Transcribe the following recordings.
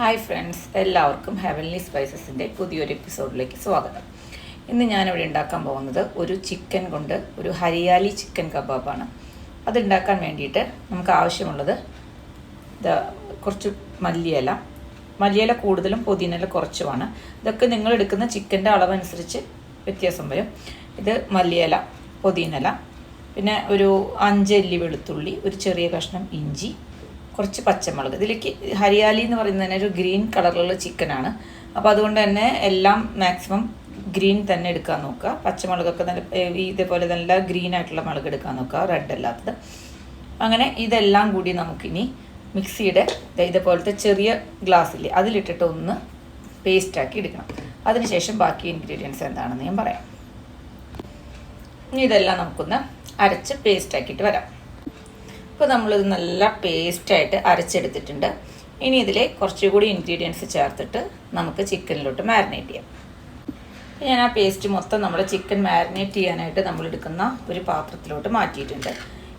Hi friends എല്ലാവർക്കും heavenly സ്പൈസസിന്റെ പുതിയൊരു എപ്പിസോഡിലേക്ക് സ്വാഗതം. ഇന്ന് ഞാനിവിടെ ഉണ്ടാക്കാൻ പോകുന്നത് ഒരു ചിക്കൻ കൊണ്ട് ഒരു ഹരിയാലി ചിക്കൻ കബാബാണ്. അതുണ്ടാക്കാൻ വേണ്ടിയിട്ട് നമുക്ക് ആവശ്യമുള്ളത് കുറച്ച് മല്ലിയില. മല്ലിയില കൂടുതലും പുതിനയില കുറച്ചുമാണ്. ഇതൊക്കെ നിങ്ങൾ എടുക്കുന്ന ചിക്കന്റെ അളവനുസരിച്ച് വ്യത്യാസം വരും. ഇത് മല്ലിയില പുതിനയില പിന്നെ ഒരു അഞ്ചല്ലി വെളുത്തുള്ളി ഒരു ചെറിയ കഷ്ണം ഇഞ്ചി കുറച്ച് പച്ചമുളക്. ഇതിലേക്ക് ഹരിയാലി എന്ന് പറയുന്നതിന് ഒരു ഗ്രീൻ കളറിലുള്ള ചിക്കനാണ്. അപ്പോൾ അതുകൊണ്ട് തന്നെ എല്ലാം മാക്സിമം ഗ്രീൻ തന്നെ എടുക്കാൻ നോക്കുക. പച്ചമുളകൊക്കെ നല്ല ഇതേപോലെ നല്ല ഗ്രീൻ ആയിട്ടുള്ള മുളക് എടുക്കാൻ നോക്കുക. റെഡ് അല്ലാത്തത്. അങ്ങനെ ഇതെല്ലാം കൂടി നമുക്കിനി മിക്സിയുടെ ഇതേപോലത്തെ ചെറിയ ഗ്ലാസ്സിൽ അതിലിട്ടിട്ട് ഒന്ന് പേസ്റ്റാക്കി എടുക്കണം. അതിനുശേഷം ബാക്കി ഇൻഗ്രീഡിയൻസ് എന്താണെന്ന് ഞാൻ പറയാം. ഇതെല്ലാം നമുക്കൊന്ന് അരച്ച് പേസ്റ്റാക്കിയിട്ട് വരാം. ഇപ്പോൾ നമ്മളിത് നല്ല പേസ്റ്റായിട്ട് അരച്ചെടുത്തിട്ടുണ്ട്. ഇനി ഇതിൽ കുറച്ചുകൂടി ഇൻഗ്രീഡിയൻസ് ചേർത്തിട്ട് നമുക്ക് ചിക്കനിലോട്ട് മാരിനേറ്റ് ചെയ്യാം. ഞാൻ ആ പേസ്റ്റ് മൊത്തം നമ്മൾ ചിക്കൻ മാരിനേറ്റ് ചെയ്യാനായിട്ട് നമ്മൾ എടുക്കുന്ന ഒരു പാത്രത്തിലോട്ട് മാറ്റിയിട്ടുണ്ട്.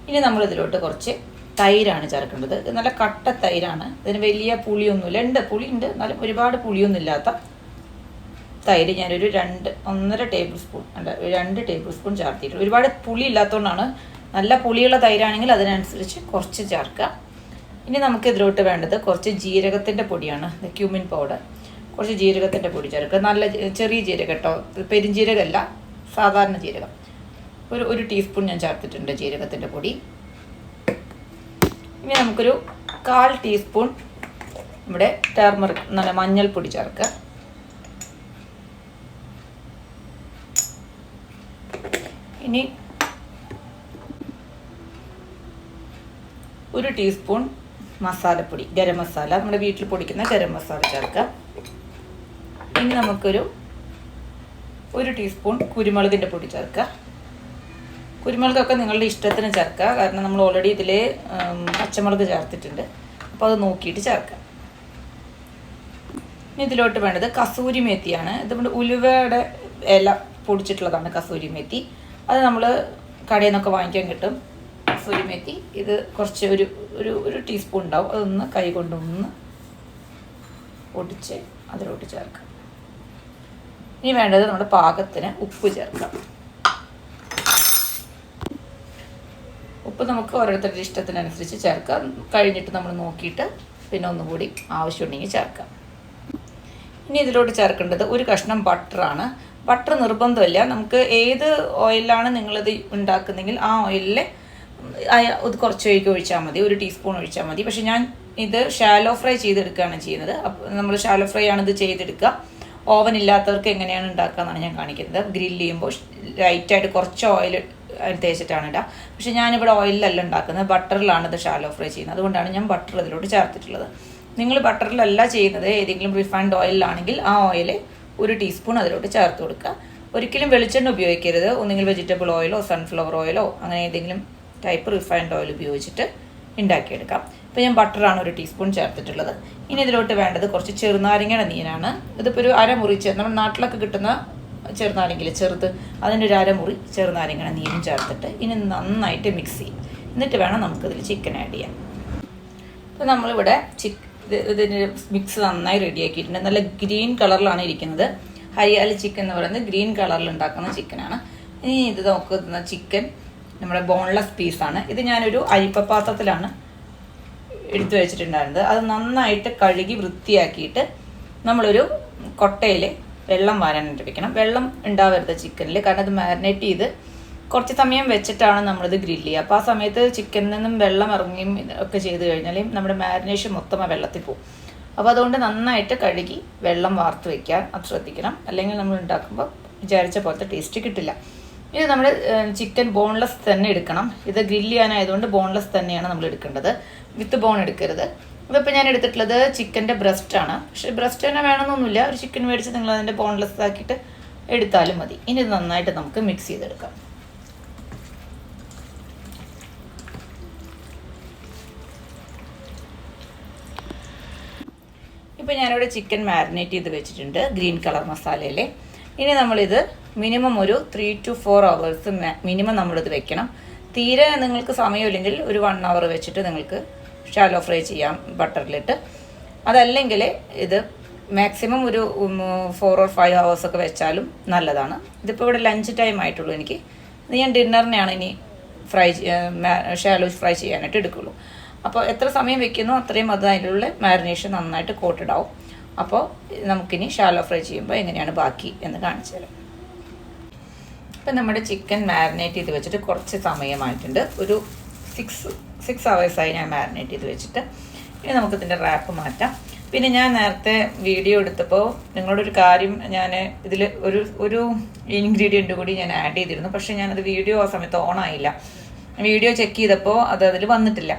ഇനി നമ്മൾ ഇതിലോട്ട് കുറച്ച് തൈരാണ് ചേർക്കേണ്ടത്. ഇത് നല്ല കട്ട തൈരാണ്. ഇതിന് വലിയ പുളിയൊന്നുമില്ല. ഉണ്ട് പുളി ഉണ്ട് എന്നാലും ഒരുപാട് പുളിയൊന്നും ഇല്ലാത്ത തൈര് ഞാനൊരു രണ്ട് ഒന്നര ടേബിൾ സ്പൂൺ അല്ല രണ്ട് ടേബിൾ സ്പൂൺ ചേർത്തിട്ടുണ്ട്. ഒരുപാട് പുളി ഇല്ലാത്തതുകൊണ്ടാണ് നല്ല പുളിയുള്ള തൈരാണെങ്കിൽ അതിനനുസരിച്ച് കുറച്ച് ചേർക്കുക. ഇനി നമുക്ക് ഇതിലോട്ട് വേണ്ടത് കുറച്ച് ജീരകത്തിന്റെ പൊടിയാണ്. Cumin powder. കുറച്ച് ജീരകത്തിന്റെ പൊടി ചേർക്കുക. നല്ല ചെറിയ ജീരകം കേട്ടോ. പെരുംജീരകമല്ല സാധാരണ ജീരകം. ഒരു ഒരു ടീസ്പൂൺ ഞാൻ ചേർത്തിട്ടുണ്ട് ജീരകത്തിന്റെ പൊടി. ഇനി നമുക്കൊരു കാൽ ടീസ്പൂൺ നമ്മുടെ ടേർമറിക് നല്ല മഞ്ഞൾപ്പൊടി ചേർക്കുക. ഇനി ഒരു ടീസ്പൂൺ മസാലപ്പൊടി ഗരം മസാല. നമ്മുടെ വീട്ടിൽ പൊടിക്കുന്ന ഗരം മസാല ചേർക്കാം ഇനി നമുക്കൊരു ഒരു ടീസ്പൂൺ കുരുമുളകിന്റെ പൊടി ചേർക്കുക. കുരുമുളകൊക്കെ നിങ്ങളുടെ ഇഷ്ടത്തിന് ചേർക്കുക. കാരണം നമ്മൾ ഓൾറെഡി ഇതിൽ പച്ചമുളക് ചേർത്തിട്ടുണ്ട്. അപ്പോൾ അത് നോക്കിയിട്ട് ചേർക്കുക. ഇനി ഇതിലോട്ട് വേണ്ടത് കസൂരി മേത്തിയാണ്. ഇത് നമ്മുടെ ഉലുവയുടെ ഇല പൊടിച്ചിട്ടുള്ളതാണ് കസൂരി മേത്തി. അത് നമ്മൾ കടയിൽ നിന്നൊക്കെ വാങ്ങിക്കാൻ കിട്ടും. കസൂരി ഇത് കുറച്ച് ഒരു ഒരു ഒരു ടീസ്പൂൺ ഉണ്ടാവും. അതൊന്ന് കൈ കൊണ്ടൊന്ന് പൊടിച്ച് അതിലോട്ട് ചേർക്കാം. ഇനി വേണ്ടത് നമ്മുടെ പാകത്തിന് ഉപ്പ് ചേർക്കാം. ഉപ്പ് നമുക്ക് ഓരോരുത്തരുടെ ഇഷ്ടത്തിനനുസരിച്ച് ചേർക്കാം. കഴിഞ്ഞിട്ട് നമ്മൾ നോക്കിയിട്ട് പിന്നെ ഒന്നുകൂടി ആവശ്യമുണ്ടെങ്കിൽ ചേർക്കാം. ഇനി ഇതിലോട്ട് ചേർക്കേണ്ടത് ഒരു കഷ്ണം ബട്ടറാണ്. ബട്ടർ നിർബന്ധമില്ല. നമുക്ക് ഏത് ഓയിലാണ് നിങ്ങളിത് ഉണ്ടാക്കുന്നെങ്കിൽ ആ ഓയിലിൽ ഇത് കുറച്ച് ഒഴിക്ക് ഒഴിച്ചാൽ മതി ഒരു ടീസ്പൂൺ ഒഴിച്ചാൽ മതി. പക്ഷെ ഞാൻ ഇത് ഷാലോ ഫ്രൈ ചെയ്തെടുക്കുകയാണ് ചെയ്യുന്നത്. നമ്മൾ ഷാലോ ഫ്രൈ ആണ് ഇത് ചെയ്തെടുക്കുക. ഓവൻ ഇല്ലാത്തവർക്ക് എങ്ങനെയാണ് ഉണ്ടാക്കുക എന്നാണ് ഞാൻ കാണിക്കുന്നത്. ഗ്രില്ല് ചെയ്യുമ്പോൾ ലൈറ്റായിട്ട് കുറച്ച് ഓയിൽ തേച്ചിട്ടാണ് ഇടുക. പക്ഷെ ഞാനിവിടെ ഓയിലല്ല ഉണ്ടാക്കുന്നത്. ബട്ടറിലാണ് ഇത് ഷാലോ ഫ്രൈ ചെയ്യുന്നത്. അതുകൊണ്ടാണ് ഞാൻ ബട്ടർ ഇതിലോട്ട് ചേർത്തിട്ടുള്ളത്. നിങ്ങൾ ബട്ടറിലല്ല ചെയ്യുന്നത്. ഏതെങ്കിലും റിഫൈൻഡ് ഓയിലാണെങ്കിൽ ആ ഓയിൽ ഒരു ടീസ്പൂൺ അതിലോട്ട് ചേർത്ത് കൊടുക്കുക. ഒരിക്കലും വെളിച്ചെണ്ണ ഉപയോഗിക്കരുത്. ഒന്നുകിൽ വെജിറ്റബിൾ ഓയിലോ സൺഫ്ലവർ ഓയിലോ അങ്ങനെ ഏതെങ്കിലും ടൈപ്പ് റിഫൈൻഡ് ഓയിൽ ഉപയോഗിച്ചിട്ട് ഉണ്ടാക്കിയെടുക്കാം. ഇപ്പോൾ ഞാൻ ബട്ടറാണ് ഒരു ടീസ്പൂൺ ചേർത്തിട്ടുള്ളത്. ഇനി ഇതിലോട്ട് വേണ്ടത് കുറച്ച് ചെറുനാരങ്ങയുടെ നീരാണ്. ഇതിപ്പോൾ ഒരു അരമുറി ചേർ നമ്മുടെ നാട്ടിലൊക്കെ കിട്ടുന്ന ചെറുനാരങ്ങയിൽ ചെറുത്. അതിന്റെ ഒരു അരമുറി ചെറുനാരങ്ങയുടെ നീരും ചേർത്തിട്ട് ഇനി നന്നായിട്ട് മിക്സ് ചെയ്യും. എന്നിട്ട് വേണം നമുക്കിതിൽ ചിക്കൻ ആഡ് ചെയ്യാം അപ്പോൾ നമ്മളിവിടെ ചിക്ക് ഇതിന് മിക്സ് നന്നായി റെഡിയാക്കിയിട്ടുണ്ട് നല്ല ഗ്രീൻ കളറിലാണ് ഇരിക്കുന്നത്. ഹരിയാലി ചിക്കൻ എന്ന് പറയുന്നത് ഗ്രീൻ കളറിൽ ഉണ്ടാക്കുന്ന ചിക്കനാണ് ഇനി ഇത് നമുക്ക് ചിക്കൻ നമ്മുടെ ബോൺലെസ് പീസാണ് ഇത് ഞാനൊരു അരിപ്പപാത്രത്തിലാണ് എടുത്തു വെച്ചിട്ടുണ്ടായിരുന്നത്. അത് നന്നായിട്ട് കഴുകി വൃത്തിയാക്കിയിട്ട് നമ്മളൊരു കൊട്ടയിൽ വെള്ളം വാരാനായിട്ട് വെക്കണം. വെള്ളം ഉണ്ടാവരുത് ചിക്കനിൽ കാരണം അത് മാരിനേറ്റ് ചെയ്ത് കുറച്ച് സമയം വെച്ചിട്ടാണ് നമ്മളിത് ഗ്രില്ല് ചെയ്യുക. അപ്പോൾ ആ സമയത്ത് ചിക്കനിൽ നിന്നും വെള്ളം ഇറങ്ങിയും ഒക്കെ ചെയ്ത് കഴിഞ്ഞാലും നമ്മുടെ മാരിനേഷൻ മൊത്തം ആ വെള്ളത്തിൽ പോകും. അപ്പോൾ അതുകൊണ്ട് നന്നായിട്ട് കഴുകി വെള്ളം വാർത്ത് വയ്ക്കാൻ അത് ശ്രദ്ധിക്കണം. അല്ലെങ്കിൽ നമ്മൾ ഉണ്ടാക്കുമ്പോൾ വിചാരിച്ച പോലത്തെ ടേസ്റ്റ് കിട്ടില്ല. ഇത് നമ്മൾ ചിക്കൻ ബോൺലെസ് തന്നെ എടുക്കണം. ഇത് ഗ്രില്ല് ചെയ്യാനായതുകൊണ്ട് ബോൺലെസ് തന്നെയാണ് നമ്മൾ എടുക്കേണ്ടത്. വിത്ത് ബോൺ എടുക്കരുത്. ഇതിപ്പോൾ ഞാൻ എടുത്തിട്ടുള്ളത് ചിക്കന്റെ ബ്രസ്റ്റാണ് പക്ഷേ ബ്രസ്റ്റ് തന്നെ വേണമെന്നൊന്നുമില്ല. ഒരു ചിക്കൻ മേടിച്ച് നിങ്ങൾ അതിന്റെ ബോൺലെസ് ആക്കിയിട്ട് എടുത്താലും മതി. ഇനി ഇത് നന്നായിട്ട് നമുക്ക് മിക്സ് ചെയ്തെടുക്കാം. ഇപ്പോൾ ഞാനിവിടെ ചിക്കൻ മാരിനേറ്റ് ചെയ്ത് വെച്ചിട്ടുണ്ട്. ഗ്രീൻ കളർ മസാലയിൽ ഇനി നമ്മളിത് മിനിമം ഒരു three to four hours minimum നമ്മളിത് വെക്കണം. തീരെ നിങ്ങൾക്ക് സമയമില്ലെങ്കിൽ ഒരു വൺ അവർ വെച്ചിട്ട് നിങ്ങൾക്ക് ഷാലോ ഫ്രൈ ചെയ്യാം ബട്ടറിലിട്ട്. അതല്ലെങ്കിൽ ഇത് മാക്സിമം ഒരു ഫോർ ഓർ ഫൈവ് അവേഴ്സ് ഒക്കെ വെച്ചാലും നല്ലതാണ്. ഇതിപ്പോൾ ഇവിടെ ലഞ്ച് ടൈം ആയിട്ടുള്ളൂ എനിക്ക്. ഞാൻ ഡിന്നറിനെയാണ് ഇനി ഫ്രൈ ഷാലോ ഫ്രൈ ചെയ്യാനായിട്ട് എടുക്കുള്ളൂ. അപ്പോൾ എത്ര സമയം വെക്കുന്നു അത്രയും അത് അതിലുള്ള മാരിനേഷൻ നന്നായിട്ട് കോട്ടിടാവും അപ്പോൾ നമുക്കിനി ഷാലോ ഫ്രൈ ചെയ്യുമ്പോൾ എങ്ങനെയാണ് ബാക്കി എന്ന് കാണിച്ചു തരാം. ഇപ്പം നമ്മുടെ ചിക്കൻ മാരിനേറ്റ് ചെയ്ത് വെച്ചിട്ട് കുറച്ച് സമയമായിട്ടുണ്ട്. ഒരു സിക്സ് സിക്സ് അവേഴ്സായി ഞാൻ മാരിനേറ്റ് ചെയ്ത് വെച്ചിട്ട്. ഇനി നമുക്കിതിന്റെ റാപ്പ് മാറ്റാം. പിന്നെ ഞാൻ നേരത്തെ വീഡിയോ എടുത്തപ്പോൾ നിങ്ങളോടൊരു കാര്യം ഞാൻ ഇതിൽ ഒരു ഒരു ഇൻഗ്രീഡിയന്റ് കൂടി ഞാൻ ആഡ് ചെയ്തിരുന്നു. പക്ഷേ ഞാനത് വീഡിയോ ആ സമയത്ത് ഓൺ ആയില്ല. വീഡിയോ ചെക്ക് ചെയ്തപ്പോൾ അത് അതിൽ വന്നിട്ടില്ല.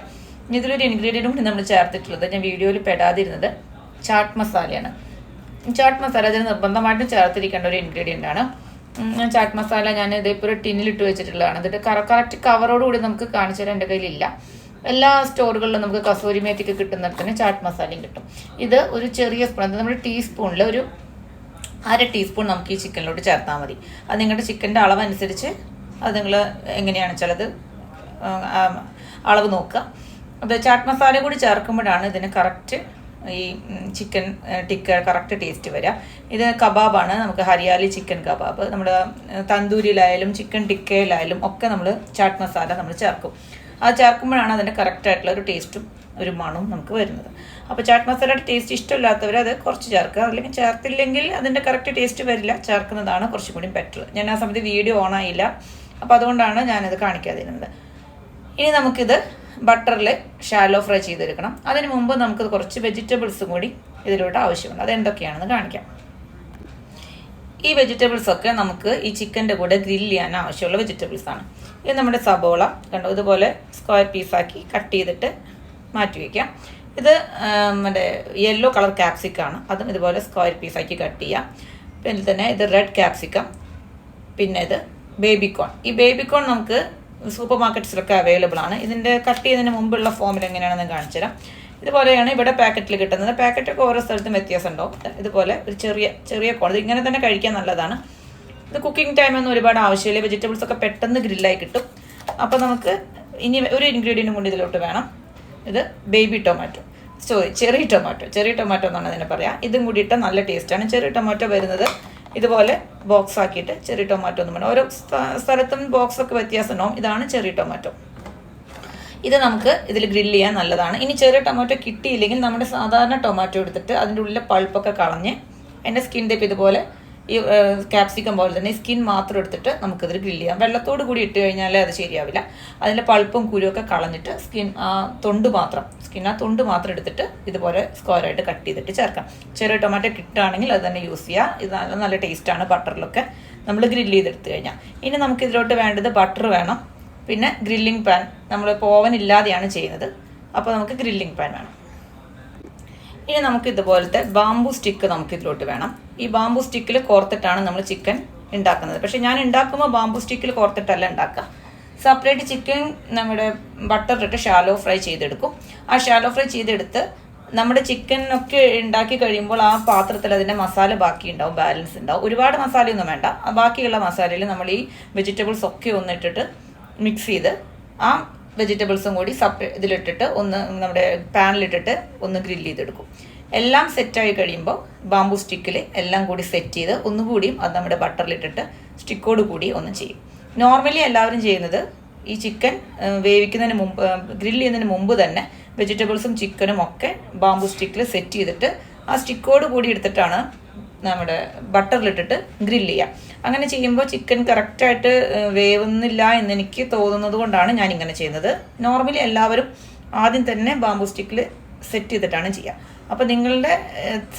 ഇതിലൊരു ഇൻഗ്രീഡിയന്റും കൂടി നമ്മൾ ചേർത്തിട്ടുള്ളത് ഞാൻ വീഡിയോയിൽ പെടാതിരുന്നത് ചാട്ട് മസാലയാണ്. ചാട്ട് മസാല അതിന് നിർബന്ധമായിട്ടും ചേർത്തിരിക്കേണ്ട ഒരു ഇൻഗ്രീഡിയന്റ് ആണ്. ചാട്ട് മസാല ഞാൻ ഇതേപോലെ ഒരു ടിന്നിലിട്ട് വെച്ചിട്ടുള്ളതാണ്. ഇതിന്റെ കറക്റ്റ് കവറോടുകൂടി നമുക്ക് കാണിച്ചു തരാൻ എന്റെ കയ്യിലില്ല. എല്ലാ സ്റ്റോറുകളിലും നമുക്ക് കസൂരി മേത്തിക്ക് കിട്ടുന്നിടത്തിന് ചാട്ട് മസാലയും കിട്ടും. ഇത് ഒരു ചെറിയ സ്പൂൺ നമ്മുടെ ടീസ്പൂണിൽ ഒരു അര ടീസ്പൂൺ നമുക്ക് ഈ ചിക്കനിലോട്ട് ചേർത്താൽ മതി. അത് നിങ്ങളുടെ ചിക്കന്റെ അളവനുസരിച്ച് അത് നിങ്ങൾ എങ്ങനെയാണ് വെച്ചാൽ അത് അളവ് നോക്കുക. അപ്പോൾ ചാട്ട് മസാല കൂടി ചേർക്കുമ്പോഴാണ് ഇതിന് കറക്റ്റ് ഈ ചിക്കൻ ടിക്ക കറക്റ്റ് ടേസ്റ്റ് വരിക ഇത് കബാബാണ് നമുക്ക് ഹരിയാലി ചിക്കൻ കബാബ്. നമ്മുടെ തന്തൂരിയിലായാലും ചിക്കൻ ടിക്കയിലായാലും ഒക്കെ നമ്മൾ ചാട്ട് മസാല നമ്മൾ ചേർക്കും. അത് ചേർക്കുമ്പോഴാണ് അതിന്റെ കറക്റ്റ് ആയിട്ടുള്ള ഒരു ടേസ്റ്റും ഒരു മണവും നമുക്ക് വരുന്നത്. അപ്പോൾ ചാട്ട് മസാലയുടെ ടേസ്റ്റ് ഇഷ്ടമില്ലാത്തവർ അത് കുറച്ച് ചേർക്കുക. അല്ലെങ്കിൽ ചേർത്തില്ലെങ്കിൽ അതിന്റെ കറക്റ്റ് ടേസ്റ്റ് വരില്ല. ചേർക്കുന്നതാണ് കുറച്ചും കൂടി ബെറ്റർ ഞാൻ ആ സമയത്ത് വീഡിയോ ഓൺ ആയില്ല. അപ്പോൾ അതുകൊണ്ടാണ് ഞാനത് കാണിക്കാതിരുന്നത്. ഇനി നമുക്കിത് ബട്ടറിൽ ഷാലോ ഫ്രൈ ചെയ്തെടുക്കണം. അതിന് മുമ്പ് നമുക്ക് കുറച്ച് വെജിറ്റബിൾസും കൂടി ഇതിലോട്ട് ആവശ്യമുണ്ട്. അതെന്തൊക്കെയാണെന്ന് കാണിക്കാം. ഈ വെജിറ്റബിൾസ് ഒക്കെ നമുക്ക് ഈ ചിക്കന്റെ കൂടെ ഗ്രില്ല് ചെയ്യാൻ ആവശ്യമുള്ള വെജിറ്റബിൾസ് ആണ് ഇത് നമ്മുടെ സബോള കണ്ടോ? ഇതുപോലെ സ്ക്വയർ പീസാക്കി കട്ട് ചെയ്തിട്ട് മാറ്റി വയ്ക്കാം ഇത് നമ്മുടെ യെല്ലോ കളർ ക്യാപ്സിക്കാണ്. അതും ഇതുപോലെ സ്ക്വയർ പീസാക്കി കട്ട് ചെയ്യാം. പിന്നെ തന്നെ ഇത് റെഡ് ക്യാപ്സിക്കം പിന്നെ ഇത് ബേബിക്കോൺ. ഈ ബേബിക്കോൺ നമുക്ക് സൂപ്പർ മാർക്കറ്റ്സിലൊക്കെ അവൈലബിൾ ആണ് ഇതിന്റെ കട്ട് ചെയ്യുന്നതിന് മുമ്പുള്ള ഫോമിൽ എങ്ങനെയാണെന്ന് കാണിച്ചു തരാം ഇതുപോലെയാണ് ഇവിടെ പാക്കറ്റിൽ കിട്ടുന്നത്. പാക്കറ്റൊക്കെ ഓരോ സ്ഥലത്തും വ്യത്യാസം ഉണ്ടാവും ഇതുപോലെ ഒരു ചെറിയ ചെറിയ കോൺ ഇങ്ങനെ തന്നെ കഴിക്കാൻ നല്ലതാണ്. ഇത് കുക്കിംഗ് ടൈമൊന്നും ഒരുപാട് ആവശ്യമില്ല. വെജിറ്റബിൾസ് ഒക്കെ പെട്ടെന്ന് ഗ്രില്ലായി കിട്ടും. അപ്പോൾ നമുക്ക് ഇനി ഒരു ഇൻഗ്രീഡിയന്റും കൂടി ഇതിലോട്ട് വേണം. ഇത് ബേബി ടൊമാറ്റോ സോറി ചെറിയ ടൊമാറ്റോ ചെറിയ ടൊമാറ്റോ എന്നാണ് അതിനെ പറയാം. ഇതും കൂടി ഇട്ട നല്ല ടേസ്റ്റാണ് ചെറിയ ടൊമാറ്റോ വരുന്നത് ഇതുപോലെ ബോക്സ് ആക്കിയിട്ട് ചെറി ടൊമാറ്റോ എന്ന് പറയുന്നത് ഓരോ സ്ഥ- സ്ഥലത്തും ബോക്സ് ഒക്കെ വ്യത്യാസം ഉണ്ടാവും ഇതാണ് ചെറി ടൊമാറ്റോ ഇത് നമുക്ക് ഇതിൽ ഗ്രില്ല് ചെയ്യാൻ നല്ലതാണ്. ഇനി ചെറിയ ടൊമാറ്റോ കിട്ടിയില്ലെങ്കിൽ നമ്മുടെ സാധാരണ ടൊമാറ്റോ എടുത്തിട്ട് അതിന്റെ ഉള്ളിലെ പൾപ്പൊക്കെ കളഞ്ഞ് എന്റെ സ്കിൻ ടൈപ്പ് ഇതുപോലെ ഈ ക്യാപ്സിക്കം പോലെ തന്നെ സ്കിൻ മാത്രം എടുത്തിട്ട് നമുക്കിതിൽ ഗ്രില്ല് ചെയ്യാം. വെള്ളത്തോട് കൂടി ഇട്ട് കഴിഞ്ഞാൽ അത് ശരിയാവില്ല. അതിന്റെ പൾപ്പും കുരുവൊക്കെ കളഞ്ഞിട്ട് സ്കിൻ ആ തൊണ്ട് മാത്രം സ്കിൻ ആ തൊണ്ട് മാത്രം എടുത്തിട്ട് ഇതുപോലെ സ്ക്വയറായിട്ട് കട്ട് ചെയ്തിട്ട് ചേർക്കാം. ചെറിയ ടൊമാറ്റോ കിട്ടുകയാണെങ്കിൽ അത് തന്നെ യൂസ് ചെയ്യുക ഇത് നല്ല നല്ല ടേസ്റ്റാണ് ബട്ടറിലൊക്കെ. നമ്മൾ ഗ്രില്ല് ചെയ്തെടുത്ത് കഴിഞ്ഞാൽ ഇനി നമുക്ക് ഇതിലോട്ട് വേണ്ടത് ബട്ടർ വേണം. പിന്നെ ഗ്രില്ലിംഗ് പാൻ നമ്മളിപ്പോൾ ഓവൻ ഇല്ലാതെയാണ് ചെയ്യുന്നത്. അപ്പോൾ നമുക്ക് ഗ്രില്ലിംഗ് പാൻ വേണം. ഇനി നമുക്ക് ഇതുപോലത്തെ ബാമ്പു സ്റ്റിക്ക് നമുക്ക് ഇതിലോട്ട് വേണം. ഈ ബാമ്പു സ്റ്റിക്കിൽ കോർത്തിട്ടാണ് നമ്മൾ ചിക്കൻ ഉണ്ടാക്കുന്നത് പക്ഷെ ഞാൻ ഉണ്ടാക്കുമ്പോൾ ബാമ്പു സ്റ്റിക്കിൽ കോർത്തിട്ടല്ല ഉണ്ടാക്കുക സെപ്പറേറ്റ് ചിക്കൻ നമ്മുടെ ബട്ടറിട്ട് ഷാലോ ഫ്രൈ ചെയ്തെടുക്കും. ആ ഷാലോ ഫ്രൈ ചെയ്തെടുത്ത് നമ്മുടെ ചിക്കൻ ഒക്കെ ഉണ്ടാക്കി കഴിയുമ്പോൾ ആ പാത്രത്തിൽ അതിന്റെ മസാല ബാക്കി ഉണ്ടാവും ബാലൻസ് ഉണ്ടാവും ഒരുപാട് മസാലയൊന്നും വേണ്ട. ബാക്കിയുള്ള മസാലയിൽ നമ്മൾ ഈ വെജിറ്റബിൾസ് ഒക്കെ ഒന്നിട്ടിട്ട് മിക്സ് ചെയ്ത് ആ വെജിറ്റബിൾസും കൂടി സപ്പറേ ഇതിലിട്ടിട്ട് ഒന്ന് നമ്മുടെ പാനിലിട്ടിട്ട് ഒന്ന് ഗ്രില്ല് ചെയ്തെടുക്കും. എല്ലാം സെറ്റായി കഴിയുമ്പോൾ ബാംബു സ്റ്റിക്കിൽ എല്ലാം കൂടി സെറ്റ് ചെയ്ത് ഒന്നുകൂടിയും അത് നമ്മുടെ ബട്ടറിലിട്ടിട്ട് സ്റ്റിക്കോട് കൂടി ഒന്ന് ചെയ്യും. നോർമലി എല്ലാവരും ചെയ്യുന്നത് ഈ ചിക്കൻ വേവിക്കുന്നതിന് മുമ്പ് ഗ്രില്ല് ചെയ്യുന്നതിന് മുമ്പ് തന്നെ വെജിറ്റബിൾസും ചിക്കനും ഒക്കെ ബാംബു സ്റ്റിക്കിൽ സെറ്റ് ചെയ്തിട്ട് ആ സ്റ്റിക്കോട് കൂടി എടുത്തിട്ടാണ് നമ്മുടെ ബട്ടറിലിട്ടിട്ട് ഗ്രില്ല് ചെയ്യാം. അങ്ങനെ ചെയ്യുമ്പോൾ ചിക്കൻ കറക്റ്റായിട്ട് വേവുന്നില്ല എന്ന് എനിക്ക് തോന്നുന്നത് കൊണ്ടാണ് ഞാൻ ഇങ്ങനെ ചെയ്യുന്നത്. നോർമലി എല്ലാവരും ആദ്യം തന്നെ ബാംബു സ്റ്റിക്കിൽ സെറ്റ് ചെയ്തിട്ടാണ് ചെയ്യുക അപ്പോൾ നിങ്ങളുടെ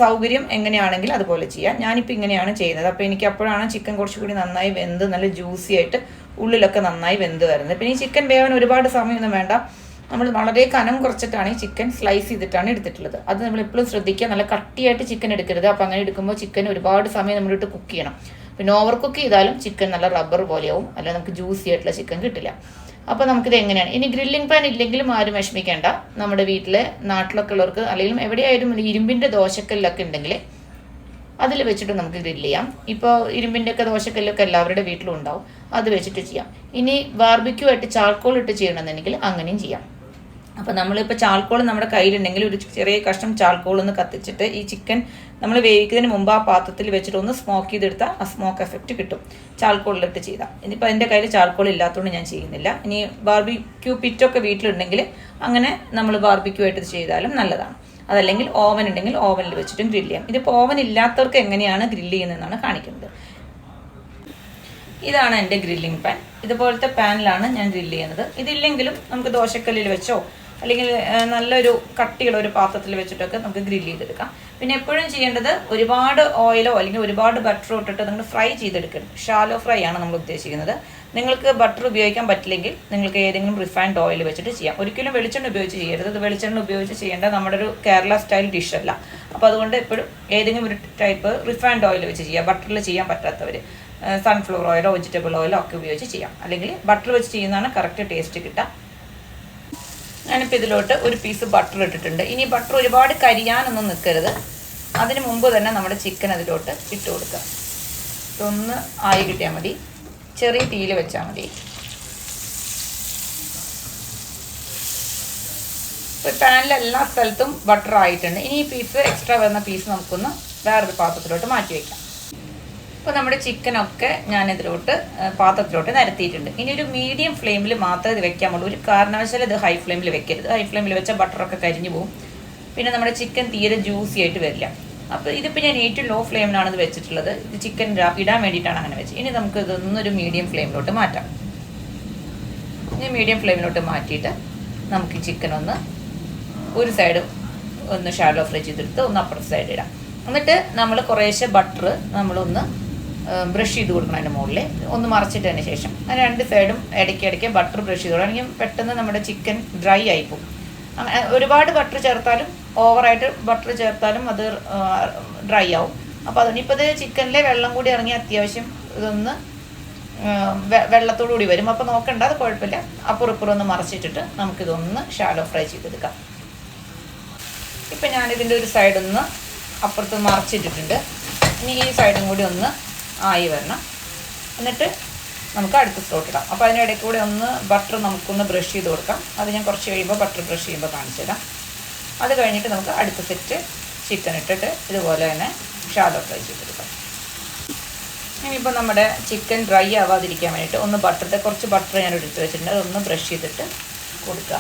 സൗകര്യം എങ്ങനെയാണെങ്കിൽ അതുപോലെ ചെയ്യാം. ഞാനിപ്പോൾ ഇങ്ങനെയാണ് ചെയ്യുന്നത്. അപ്പോൾ എനിക്ക് അപ്പോഴാണ് ചിക്കൻ കുറച്ചുകൂടി നന്നായി വെന്ത് നല്ല ജ്യൂസി ആയിട്ട് ഉള്ളിലൊക്കെ നന്നായി വെന്ത് വരുന്നത്. പിന്നെ ഈ ചിക്കൻ വേവാൻ ഒരുപാട് സമയമൊന്നും വേണ്ട. നമ്മൾ വളരെ കനം കുറച്ചിട്ടാണ് ഈ ചിക്കൻ സ്ലൈസ് ചെയ്തിട്ടാണ് എടുത്തിട്ടുള്ളത്. അത് നമ്മൾ എപ്പോഴും ശ്രദ്ധിക്കുക. നല്ല കട്ടിയായിട്ട് ചിക്കൻ എടുക്കരുത്. അപ്പോൾ അങ്ങനെ എടുക്കുമ്പോൾ ചിക്കൻ ഒരുപാട് സമയം നമ്മളിട്ട് കുക്ക് ചെയ്യണം. പിന്നെ ഓവർ കുക്ക് ചെയ്താലും ചിക്കൻ നല്ല റബ്ബർ പോലെയാവും. അല്ലെങ്കിൽ നമുക്ക് ജ്യൂസി ആയിട്ടുള്ള ചിക്കൻ കിട്ടില്ല. അപ്പോൾ നമുക്കിത് എങ്ങനെയാണ്? ഇനി ഗ്രില്ലിംഗ് പാൻ ഇല്ലെങ്കിലും ആരും വിഷമിക്കേണ്ട. നമ്മുടെ വീട്ടിലെ നാട്ടിലൊക്കെ ഉള്ളവർക്ക് അല്ലെങ്കിൽ എവിടെയായാലും ഒരു ഇരുമ്പിന്റെ ദോശക്കല്ലൊക്കെ ഉണ്ടെങ്കിൽ അതിൽ വെച്ചിട്ട് നമുക്ക് ഗ്രില്ല് ചെയ്യാം. ഇപ്പോൾ ഇരുമ്പിന്റെ ഒക്കെ ദോശക്കല്ലൊക്കെ എല്ലാവരുടെ വീട്ടിലും ഉണ്ടാവും. അത് വെച്ചിട്ട് ചെയ്യാം. ഇനി ബാർബിക്യൂ ആയിട്ട് ചാർക്കോൾ ഇട്ട് ചെയ്യണമെന്നുണ്ടെങ്കിൽ അങ്ങനെയും ചെയ്യാം. അപ്പോൾ നമ്മളിപ്പോൾ ചാൾക്കോൾ നമ്മുടെ കയ്യിലുണ്ടെങ്കിൽ ഒരു ചെറിയ കഷ്ണം ചാൾക്കോൾ ഒന്ന് കത്തിച്ചിട്ട് ഈ ചിക്കൻ നമ്മൾ വേവിക്കുന്നതിന് മുമ്പ് ആ പാത്രത്തിൽ വെച്ചിട്ട് ഒന്ന് സ്മോക്ക് ചെയ്തെടുത്താൽ ആ സ്മോക്ക് എഫക്റ്റ് കിട്ടും. ചാൾക്കോളിലിട്ട് ചെയ്താൽ ഇനിയിപ്പോൾ എന്റെ കയ്യിൽ ചാൾക്കോൾ ഇല്ലാത്തതുകൊണ്ട് ഞാൻ ചെയ്യുന്നില്ല. ഇനി ബാർബിക്യൂ പിറ്റൊക്കെ വീട്ടിലുണ്ടെങ്കിൽ അങ്ങനെ നമ്മൾ ബാർബിക്യൂ ആയിട്ട് ചെയ്താലും നല്ലതാണ്. അതല്ലെങ്കിൽ ഓവൻ ഉണ്ടെങ്കിൽ ഓവനിൽ വെച്ചിട്ടും ഗ്രില്ല് ചെയ്യാം. ഇതിപ്പോൾ ഓവൻ ഇല്ലാത്തവർക്ക് എങ്ങനെയാണ് ഗ്രില്ല് ചെയ്യുന്നതെന്നാണ് കാണിക്കുന്നത്. ഇതാണ് എന്റെ ഗ്രില്ലിംഗ് പാൻ ഇതുപോലത്തെ പാനിലാണ് ഞാൻ ഗ്രില്ല് ചെയ്യുന്നത്. ഇതില്ലെങ്കിലും നമുക്ക് ദോശക്കല്ലിൽ വെച്ചോ അല്ലെങ്കിൽ നല്ലൊരു കട്ടിയുള്ള ഒരു പാത്രത്തിൽ വെച്ചിട്ടൊക്കെ നമുക്ക് ഗ്രില്ല് ചെയ്തെടുക്കാം. പിന്നെ എപ്പോഴും ചെയ്യേണ്ടത് ഒരുപാട് ഓയിലോ അല്ലെങ്കിൽ ഒരുപാട് ബട്ടറോ ഇട്ടിട്ട് നിങ്ങൾ ഫ്രൈ ചെയ്തെടുക്കരുത്. ഷാലോ ഫ്രൈ ആണ് നമ്മൾ ഉദ്ദേശിക്കുന്നത്. നിങ്ങൾക്ക് ബട്ടർ ഉപയോഗിക്കാൻ പറ്റില്ലെങ്കിൽ നിങ്ങൾക്ക് ഏതെങ്കിലും റിഫൈൻഡ് ഓയിൽ വെച്ചിട്ട് ചെയ്യാം. ഒരിക്കലും വെളിച്ചെണ്ണ ഉപയോഗിച്ച് ചെയ്യരുത്. ഇത് വെളിച്ചെണ്ണ ഉപയോഗിച്ച് ചെയ്യേണ്ട നമ്മുടെ ഒരു കേരള സ്റ്റൈൽ ഡിഷല്ല അപ്പോൾ അതുകൊണ്ട് എപ്പോഴും ഏതെങ്കിലും ഒരു ടൈപ്പ് റിഫൈൻഡ് ഓയിൽ വെച്ച് ചെയ്യാം. ബട്ടറിൽ ചെയ്യാൻ പറ്റാത്തവർ സൺഫ്ലവർ ഓയിലോ വെജിറ്റബിൾ ഓയിലോ ഒക്കെ ഉപയോഗിച്ച് ചെയ്യാം. അല്ലെങ്കിൽ ബട്ടർ വെച്ച് ചെയ്യുന്നതാണ് കറക്റ്റ് ടേസ്റ്റ് കിട്ടുക. ഞാനിപ്പോൾ ഇതിലോട്ട് ഒരു പീസ് ബട്ടർ ഇട്ടിട്ടുണ്ട്. ഇനി ബട്ടർ ഒരുപാട് കരിയാനൊന്നും നിൽക്കരുത് അതിന് മുമ്പ് തന്നെ നമ്മുടെ ചിക്കൻ അതിലോട്ട് ഇട്ട് കൊടുക്കുക. ഇതൊന്ന് ആയി കിട്ടിയാൽ മതി. ചെറിയ തീയിൽ വെച്ചാൽ മതി. ഇപ്പോൾ പാനിൽ എല്ലാ സ്ഥലത്തും ബട്ടർ ആയിട്ടുണ്ട്. ഇനി ഈ പീസ് എക്സ്ട്രാ വരുന്ന പീസ് നമുക്കൊന്ന് വേറൊരു പാത്രത്തിലോട്ട് മാറ്റി വയ്ക്കാം ഇപ്പോൾ നമ്മുടെ ചിക്കനൊക്കെ ഞാൻ ഇതിലോട്ട് പാത്രത്തിലോട്ട് നിരത്തിയിട്ടുണ്ട്. ഇനി ഒരു മീഡിയം ഫ്ലെയിമിൽ മാത്രമേ ഇത് വെക്കാൻ പാടുള്ളൂ ഒരു കാരണവശാലും ഇത് ഹൈ ഫ്ലെയിമിൽ വെക്കരുത്. ഹൈ ഫ്ലെയിമിൽ വെച്ചാൽ ബട്ടറൊക്കെ കരിഞ്ഞു പോകും. പിന്നെ നമ്മുടെ ചിക്കൻ തീരെ ജ്യൂസി ആയിട്ട് വരില്ല. അപ്പോൾ ഇതിപ്പോൾ ഞാൻ ഏറ്റവും ലോ ഫ്ലെയിമിലാണ് ഇത് വെച്ചിട്ടുള്ളത്. ഇത് ചിക്കൻ ഇടാൻ വേണ്ടിയിട്ടാണ് അങ്ങനെ വെച്ചത്. ഇനി നമുക്ക് ഇതൊന്നൊരു മീഡിയം ഫ്ലെയിമിലോട്ട് മാറ്റാം. ഇനി മീഡിയം ഫ്ലെയിമിലോട്ട് മാറ്റിയിട്ട് നമുക്ക് ചിക്കൻ ഒന്ന് ഒരു സൈഡ് ഒന്ന് ഷാലോ ഫ്രൈ ചെയ്തെടുത്ത് ഒന്ന് അപ്പുറത്തെ സൈഡ് ഇടാം. എന്നിട്ട് നമ്മൾ കുറേശ്ശെ ബട്ടർ നമ്മളൊന്ന് ബ്രഷ് ചെയ്ത് കൊടുക്കണം അതിന്റെ മുകളിൽ ഒന്ന് മറച്ചിട്ടതിന് ശേഷം. ആ രണ്ട് സൈഡും ഇടയ്ക്ക് ഇടയ്ക്ക് ബട്ടർ ബ്രഷ് ചെയ്ത് കൊടുക്കണം. പെട്ടെന്ന് നമ്മുടെ ചിക്കൻ ഡ്രൈ ആയിപ്പോകും ഒരുപാട് ബട്ടർ ചേർത്താലും ഓവറായിട്ട് ബട്ടർ ചേർത്താലും അത് ഡ്രൈ ആവും. അപ്പോൾ അതിനിപ്പോൾ ഇത് ചിക്കനിലെ വെള്ളം കൂടി ഇറങ്ങി അത്യാവശ്യം ഇതൊന്ന് വെള്ളത്തോടു കൂടി വരും. അപ്പോൾ നോക്കണ്ട അത് കുഴപ്പമില്ല. അപ്പുറം ഒന്ന് മറച്ചിട്ടിട്ട് നമുക്കിതൊന്ന് ഷാലോ ഫ്രൈ ചെയ്തെടുക്കാം. ഇപ്പം ഞാനിതിന്റെ ഒരു സൈഡൊന്ന് അപ്പുറത്ത് മറച്ചിട്ടിട്ടുണ്ട്. ഇനി ഈ സൈഡും കൂടി ഒന്ന് ആയി വരണം. എന്നിട്ട് നമുക്ക് അടുത്ത സ്ലോട്ട് ഇടാം. അപ്പോൾ അതിനിടയ്ക്ക് കൂടെ ഒന്ന് ബട്ടർ നമുക്കൊന്ന് ബ്രഷ് ചെയ്ത് കൊടുക്കാം. അത് ഞാൻ കുറച്ച് കഴിയുമ്പോൾ ബട്ടർ ബ്രഷ് ചെയ്യുമ്പോൾ കാണിച്ചു തരാം. അത് കഴിഞ്ഞിട്ട് നമുക്ക് അടുത്ത സെറ്റ് ചിക്കൻ ഇട്ടിട്ട് ഇതുപോലെ തന്നെ ഷാലോ ഫ്രൈ ചെയ്തെടുക്കാം ഇനിയിപ്പോൾ നമ്മുടെ ചിക്കൻ ഡ്രൈ ആവാതിരിക്കാൻ വേണ്ടിയിട്ട് ഒന്ന് ബട്ടറിന്റെ കുറച്ച് ബട്ടർ ഞാൻ എടുത്ത് വെച്ചിട്ടുണ്ട്. അതൊന്ന് ബ്രഷ് ചെയ്തിട്ട് കൊടുക്കുക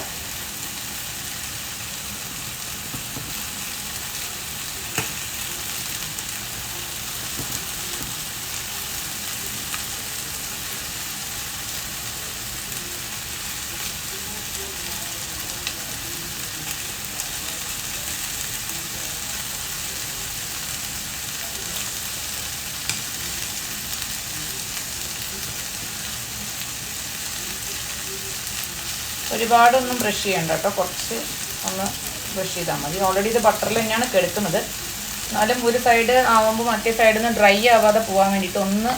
ഒരുപാടൊന്നും ബ്രഷ് ചെയ്യണ്ട കേട്ടോ. കുറച്ച് ഒന്ന് ബ്രഷ് ചെയ്താൽ മതി. ഓൾറെഡി ഇത് ബട്ടറിൽ തന്നെയാണ് കെടുക്കുന്നത് എന്നാലും ഒരു സൈഡ് ആവുമ്പോൾ മറ്റേ സൈഡിൽ നിന്ന് ഡ്രൈ ആവാതെ പോകാൻ വേണ്ടിയിട്ട് ഒന്ന്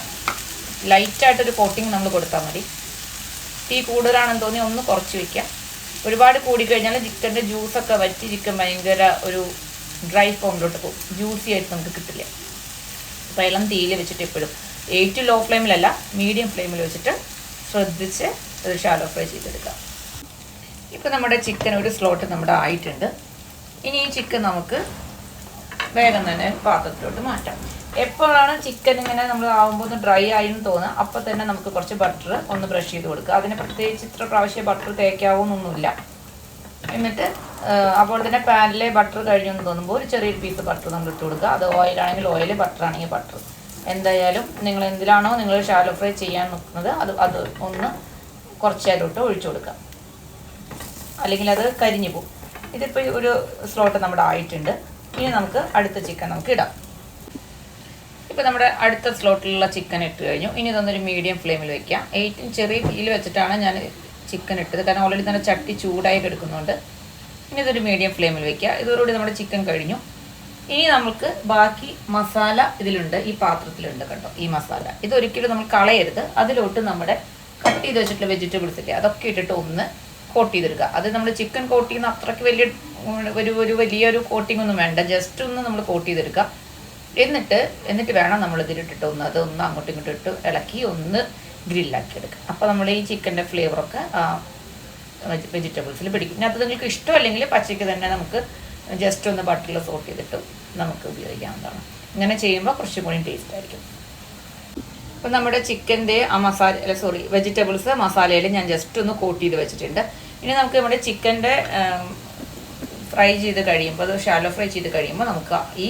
ലൈറ്റായിട്ടൊരു കോട്ടിങ് നമ്മൾ കൊടുത്താൽ മതി. തീ കൂടുതലാണെന്ന് തോന്നി ഒന്ന് കുറച്ച് വയ്ക്കാം ഒരുപാട് കൂടിക്കഴിഞ്ഞാൽ ചിക്കന്റെ ജ്യൂസൊക്കെ വറ്റി ചിക്കൻ ഭയങ്കര ഒരു ഡ്രൈ ഫോമിലോട്ട് പോകും. ജ്യൂസി ആയിട്ട് നമുക്ക് കിട്ടില്ല. അപ്പോൾ എല്ലാം തീയിൽ വെച്ചിട്ട് എപ്പോഴും ഏറ്റവും ലോ ഫ്ലെയിമിലല്ല മീഡിയം ഫ്ലെയിമിൽ വെച്ചിട്ട് ശ്രദ്ധിച്ച് ഒരു ഷാലോ ഫ്രൈ ചെയ്തെടുക്കാം. ഇപ്പോൾ നമ്മുടെ ചിക്കൻ ഒരു സ്ലോട്ട് നമ്മുടെ ആയിട്ടുണ്ട്. ഇനി ഈ ചിക്കൻ നമുക്ക് വേഗം തന്നെ പാത്രത്തിലോട്ട് മാറ്റാം. എപ്പോഴാണ് ചിക്കൻ ഇങ്ങനെ നമ്മൾ ആകുമ്പോൾ ഒന്ന് ഡ്രൈ ആയി എന്ന് തോന്നുക അപ്പോൾ തന്നെ നമുക്ക് കുറച്ച് ബട്ടർ ഒന്ന് ബ്രഷ് ചെയ്ത് കൊടുക്കുക. അതിന് പ്രത്യേകിച്ച് ഇത്ര പ്രാവശ്യം ബട്ടർ തേക്കാവുന്നൊന്നുമില്ല. എന്നിട്ട് അപ്പോൾ തന്നെ പാനിലെ ബട്ടർ കഴിഞ്ഞെന്ന് തോന്നുമ്പോൾ ഒരു ചെറിയൊരു പീസ് ബട്ടർ നമ്മൾ ഇട്ട് കൊടുക്കുക. അത് ഓയിലാണെങ്കിൽ ഓയിൽ ബട്ടർ ആണെങ്കിൽ ബട്ടർ എന്തായാലും നിങ്ങൾ എന്തിലാണോ നിങ്ങൾ ഷാലോ ഫ്രൈ ചെയ്യാൻ നോക്കുന്നത് അത് അത് ഒന്ന് കുറച്ച് നേരോട്ട് ഒഴിച്ചു കൊടുക്കുക. അല്ലെങ്കിൽ അത് കരിഞ്ഞു പോകും. ഇതിപ്പോൾ ഒരു സ്ലോട്ട് നമ്മുടെ ആയിട്ടുണ്ട്. ഇനി നമുക്ക് അടുത്ത ചിക്കൻ നമുക്ക് ഇടാം. ഇപ്പോൾ നമ്മുടെ അടുത്ത സ്ലോട്ടിലുള്ള ചിക്കൻ ഇട്ട് കഴിഞ്ഞു. ഇനി ഇതൊന്നൊരു മീഡിയം ഫ്ലെയിമിൽ വെക്കാം. ഏറ്റവും ചെറിയ തീയിൽ വെച്ചിട്ടാണ് ഞാൻ ചിക്കൻ ഇട്ടത്. കാരണം ഓൾറെഡി തന്നെ ചട്ടി ചൂടായി കിടക്കുന്നുണ്ട്. ഇനി ഇതൊരു മീഡിയം ഫ്ലെയിമിൽ വെക്കുക. ഇതോടുകൂടി നമ്മുടെ ചിക്കൻ കഴിഞ്ഞു. ഇനി നമുക്ക് ബാക്കി മസാല ഇതിലുണ്ട്. ഈ പാത്രത്തിലുണ്ട് കേട്ടോ ഈ മസാല. ഇതൊരിക്കലും നമ്മൾ കളയരുത്. അതിലോട്ട് നമ്മുടെ കട്ട് ചെയ്ത് വെച്ചിട്ടുള്ള വെജിറ്റബിൾസ് ഇല്ലേ അതൊക്കെ ഇട്ടിട്ട് ഒന്ന് കോട്ട് ചെയ്തെടുക്കുക അത് നമ്മൾ ചിക്കൻ കോട്ട് ചെയ്യുന്ന അത്രയ്ക്ക് വലിയ ഒരു ഒരു വലിയൊരു കോട്ടിംഗ് ഒന്നും വേണ്ട. ജസ്റ്റ് ഒന്ന് നമ്മൾ കോട്ട് ചെയ്തെടുക്കുക എന്നിട്ട് എന്നിട്ട് വേണം നമ്മൾ ഇതിലിട്ടിട്ട് ഒന്ന് അത് ഒന്ന് അങ്ങോട്ടും ഇങ്ങോട്ടും ഇട്ട് ഇളക്കി ഒന്ന് ഗ്രില്ലാക്കി എടുക്കുക അപ്പോൾ നമ്മൾ ഈ ചിക്കന്റെ ഫ്ലേവറൊക്കെ ആ വെജിറ്റബിൾസിൽ പിടിക്കും. പിന്നെ അത് നിങ്ങൾക്ക് ഇഷ്ടമല്ലെങ്കിൽ പച്ചയ്ക്ക് തന്നെ നമുക്ക് ജസ്റ്റ് ഒന്ന് ബട്ടറിൽ സോട്ട് ചെയ്തിട്ട് നമുക്ക് ഉപയോഗിക്കാവുന്നതാണ്. ഇങ്ങനെ ചെയ്യുമ്പോൾ കുറച്ചും കൂടി ടേസ്റ്റ് ആയിരിക്കും. അപ്പോൾ നമ്മുടെ ചിക്കന്റെ ആ മസാല സോറി വെജിറ്റബിൾസ് മസാലയിൽ ഞാൻ ജസ്റ്റ് ഒന്ന് കോട്ട് ചെയ്ത് വെച്ചിട്ടുണ്ട്. ഇനി നമുക്ക് നമ്മുടെ ചിക്കന്റെ ഫ്രൈ ചെയ്ത് കഴിയുമ്പോൾ അത് ഷാലോ ഫ്രൈ ചെയ്ത് കഴിയുമ്പോൾ നമുക്ക് ഈ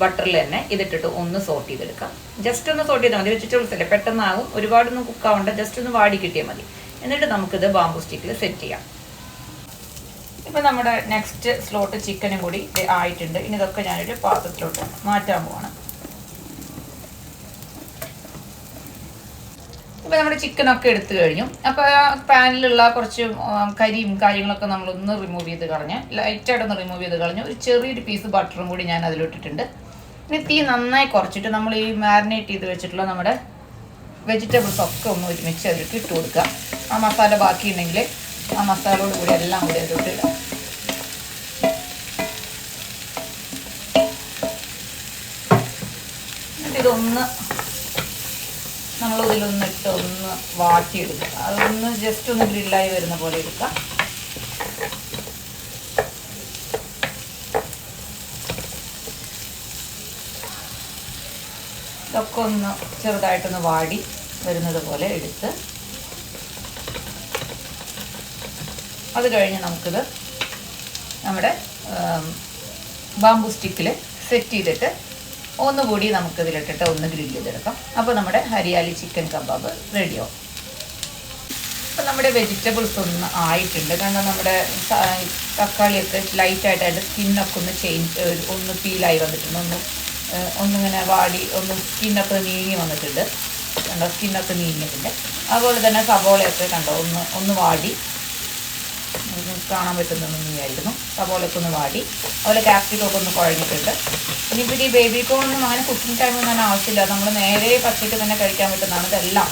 ബട്ടറിൽ തന്നെ ഇതിട്ടിട്ട് ഒന്ന് സോട്ട് ചെയ്തെടുക്കാം. ജസ്റ്റ് ഒന്ന് സോട്ട് ചെയ്താൽ മതി വെജിറ്റബിൾസ് അല്ലേ? പെട്ടെന്നാകും ഒരുപാടൊന്നും കുക്കാവണ്ട ജസ്റ്റ് ഒന്ന് വാടി കിട്ടിയാൽ മതി. എന്നിട്ട് നമുക്കിത് ബാമ്പു സ്റ്റിക്കിൽ സെറ്റ് ചെയ്യാം. ഇപ്പം നമ്മുടെ നെക്സ്റ്റ് സ്ലോട്ട് ചിക്കനും കൂടി ആയിട്ടുണ്ട്. ഇനി ഇതൊക്കെ ഞാനൊരു പാത്രത്തിലോട്ട് മാറ്റാൻ പോവാണ്. ഇപ്പം നമ്മുടെ ചിക്കനൊക്കെ എടുത്തു കഴിഞ്ഞു. അപ്പോൾ പാനിലുള്ള കുറച്ച് കരിയും കാര്യങ്ങളൊക്കെ നമ്മളൊന്ന് റിമൂവ് ചെയ്ത് കളഞ്ഞ് ലൈറ്റായിട്ടൊന്ന് റിമൂവ് ചെയ്ത് കളഞ്ഞു ഒരു ചെറിയൊരു പീസ് ബട്ടറും കൂടി ഞാൻ അതിലിട്ടിട്ടുണ്ട്. ഇനി തീ നന്നായി കുറച്ചിട്ട് നമ്മൾ ഈ മാരിനേറ്റ് ചെയ്ത് വെച്ചിട്ടുള്ള നമ്മുടെ വെജിറ്റബിൾസ് ഒക്കെ ഒന്ന് ഒരുമിച്ച് അതിലേക്ക് ഇട്ട് കൊടുക്കുക. ആ മസാല ബാക്കി ഉണ്ടെങ്കിൽ ആ മസാലയോട് കൂടി എല്ലാം കൂടി അതിലോട്ട് ഇടാം എന്നിട്ട് ഇതൊന്ന് നമ്മൾ ഇതിലൊന്ന് ഇട്ട് ഒന്ന് വാട്ടിയെടുക്കുക. അതൊന്ന് ജസ്റ്റ് ഒന്ന് ഗ്രില്ലായി വരുന്ന പോലെ എടുക്കുക. ഇതൊക്കെ ഒന്ന് ചെറുതായിട്ടൊന്ന് വാടി വരുന്നത് പോലെ എടുത്ത് അത് കഴിഞ്ഞ് നമുക്കിത് നമ്മുടെ ബാമ്പു സ്റ്റിക്കിൽ സെറ്റ് ചെയ്തിട്ട് ഒന്നുകൂടി നമുക്കിതിലിട്ടിട്ട് ഒന്ന് ഗ്രില്ല് ചെയ്തെടുക്കാം. അപ്പോൾ നമ്മുടെ ഹരിയാലി ചിക്കൻ കബാബ് റെഡിയാവും അപ്പോൾ നമ്മുടെ വെജിറ്റബിൾസ് ഒന്ന് ആയിട്ടുണ്ട്. കാരണം നമ്മുടെ തക്കാളിയൊക്കെ ലൈറ്റായിട്ട് അതിന്റെ സ്കിന്നൊക്കെ ഒന്ന് ചേഞ്ച് ഒന്ന് പീലായി വന്നിട്ടുണ്ട്. ഒന്ന് ഒന്നിങ്ങനെ വാടി ഒന്ന് സ്കിന്നൊക്കെ നീങ്ങി വന്നിട്ടുണ്ട്. കണ്ടോ? സ്കിന്നൊക്കെ നീങ്ങിയിട്ടുണ്ട്. അതുപോലെ തന്നെ സബോളയൊക്കെ കണ്ടോ? ഒന്ന് ഒന്ന് വാടി. കാണാൻ പറ്റുന്നതെന്ന് വിചാരിക്കുന്നു സബോളയൊക്കെ ഒന്ന് വാടി. അതുപോലെ ക്യാപ്സിക്കൊക്കെ ഒന്ന് കുഴഞ്ഞിട്ടുണ്ട്. ഇനിയിപ്പോൾ ഈ ബേബി കോണൊന്നും അങ്ങനെ കുക്കിംഗ് ടൈമൊന്നും തന്നെ ആവശ്യമില്ല. നമ്മൾ നേരെ പച്ചയ്ക്ക് തന്നെ കഴിക്കാൻ പറ്റുന്നതാണ് ഇതെല്ലാം.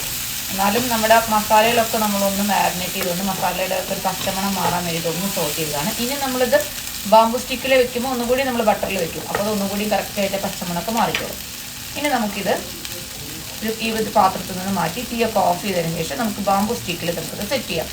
എന്നാലും നമ്മുടെ മസാലയിലൊക്കെ നമ്മളൊന്ന് മാരിനേറ്റ് ചെയ്തുകൊണ്ട് മസാലയുടെ ഒക്കെ ഒരു പച്ചമണം മാറാൻ വേണ്ടിയിട്ട് ഒന്ന് സോട്ട് ചെയ്തതാണ്. ഇനി നമ്മളിത് ബാമ്പു സ്റ്റിക്കിൽ വെക്കുമ്പോൾ ഒന്നുകൂടി നമ്മൾ ബട്ടറിൽ വെക്കും. അപ്പോൾ അത് ഒന്നുകൂടി കറക്റ്റായിട്ട് പച്ചമണമൊക്കെ മാറിക്കോളും. ഇനി നമുക്കിത് ഈ ഒരു പാത്രത്തിൽ നിന്ന് മാറ്റി തീയൊക്കെ ഓഫ് ചെയ്തതിന് ശേഷം നമുക്ക് ബാമ്പു സ്റ്റിക്കിൽ നമുക്കത് സെറ്റ് ചെയ്യാം.